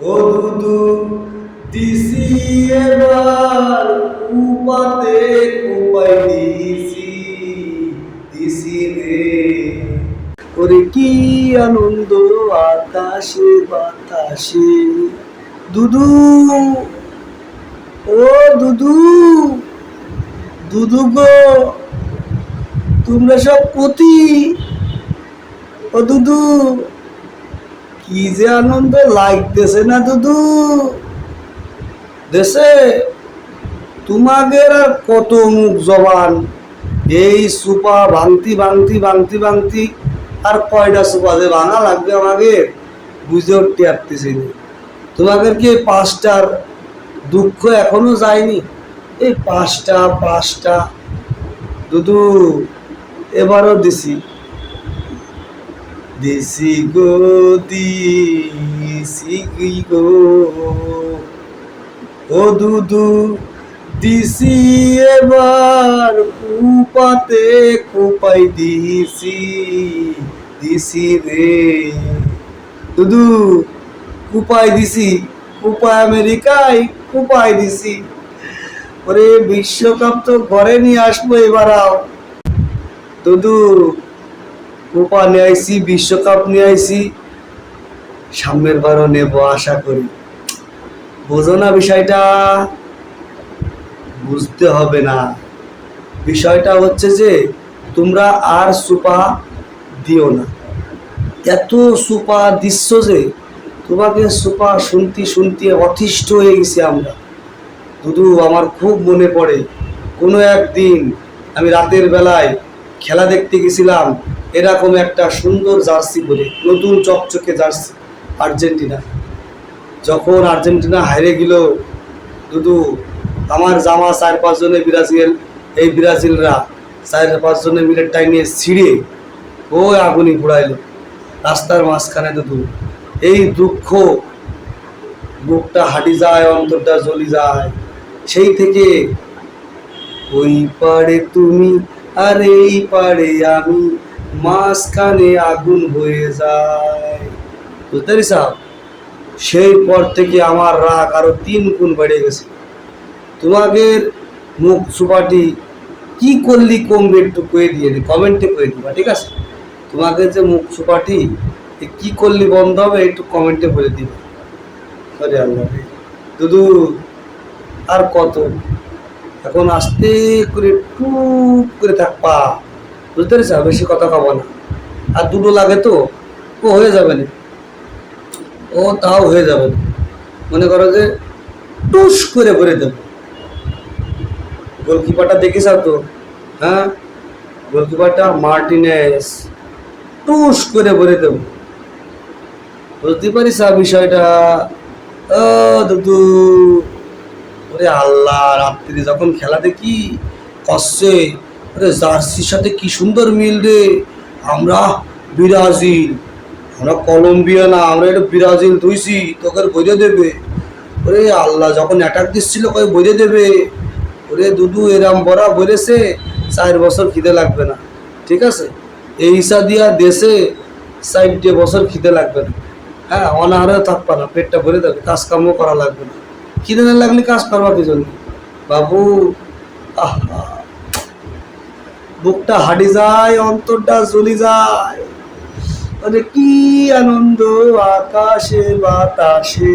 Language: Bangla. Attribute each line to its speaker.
Speaker 1: ও দুদু দিছি এবার কুপাতে কুপাই দিছি দিছি রে। ওরে কি আনন্দ আকাশে, বাতাসে। দুদু, ও দুদু দুদু গো, তোমরা সব পতি ও দুদু। কি যে আনন্দ লাগতেছে না, দুদু? দেশে তোমাদের আর কত মুখ জবান? এই সুপা ভাঙতি ভাঙতি ভাঙতি ভাঙতি, আর কয়টা সুপা যে ভাঙা লাগবে আমাকে বুঝে উঠতে পারতেছি তোমাদের কি পাঁচটার দুঃখ এখনও যায়নি? এই পাঁচটা পাঁচটা, দুদু, এবারও দিছি। দিছি গো দিছি গো ও দুদু দিছি এবার, কুপাতে কুপাই দিছি দিছি রে। দুদু কুপাই দিছি, কুপাই আমেরিকায় কুপাই দিছি। ওরে বিশ্বকাপ তো ঘরে নিয়ে আসব এবার আও। দুদু কোপা নিয়ে আইসি, বিশ্বকাপ নিয়ে আইসি। সামনের বারও নেব, আশা করি। বোঝো না বিষয়টা, বুঝতে হবে না। বিষয়টা হচ্ছে যে, তোমরা আর সুপা দিও না। এত সুপা দিচ্ছ যে, তোমাকে সুপা শুনতে শুনতে অতিষ্ঠ হয়ে গেছি আমরা। দুদু, আমার খুব মনে পড়ে। কোনো একদিন আমি রাতের বেলায় খেলা দেখতে গেছিলাম এরকম একটা সুন্দর জার্সি বলে, নতুন চকচকে জার্সি, আর্জেন্টিনা। যখন আর্জেন্টিনা হারে গেল, দুদু, আমার জামা চার পাঁচজনে ব্রাজিল, এই ব্রাজিলরা চার পাঁচজনে মিলে টাইনে ছিঁড়ে ও আগুনি পুড়াইলো। রাস্তার মাঝখানে দুদু, এই দুঃখ, বুকটা হাঁটি যায়, অন্তরটা জ্বলি যায়। সেই থেকে, ওই পারে তুমি আর এই পারে আমি মাঝখানে আগুন হয়ে যায়। বুঝতে পারিস সেই পর থেকে আমার রাগ আরও তিন গুণ বেড়ে গেছে। তোমাদের মুখ সুপাটি কি করলি কমবে একটু কয়ে দিয়ে দি কমেন্টে কয়ে দিবা, ঠিক আছে? তোমাদের যে মুখ সুপাটি কি করলি বন্ধ হবে একটু কমেন্টে বলে দিবা। আরে আল্লাহ দুদু, আর কত? এখন আস্তে করে টুপ করে থাকবা বুঝতে পেরেছ? বেশি কথা খাব না। আর দুটো লাগে তো, ও হয়ে যাবে না। ও তাও হয়ে যাবে না। মনে করো যে টুস করে ভরে দেবো। গোলকিপারটা দেখিস তো? হ্যাঁ? গোলকিপারটা মার্টিনেস। টুস করে ভরে দেবো। বুঝতে পারিস বিষয়টা? ও দুদু। ওরে আল্লাহ রাত্রি যখন খেলা দেখি কষে ওরে জার্সির সাথে কি সুন্দর মিল রে। আমরা ব্রাজিল, আমরা কলম্বিয়া না, আমরা এটা ব্রাজিল ধুইছি, তোকে বইরে দেবে। ওরে আল্লাহ, যখন অ্যাটাক দিচ্ছিল কই বইরে দেবে। ওরে দুদু, এরাম বড়া বলেছে, চার বছর খিদে লাগবে না। ঠিক আছে? এই হিসাব দিয়া দেশে চারটে বছর খিদে লাগবে না। হ্যাঁ অনাহারেও থাকবা না, পেটটা ভরে দেবে কাজ কামও করা লাগবে না। খিদে না লাগলে কাজ করবা কি বাবু, আহা, বুকটা হাঁটি যায়, অন্তরটা জ্বলি যায়। আরে কি আনন্দ, আকাশে বাতাসে।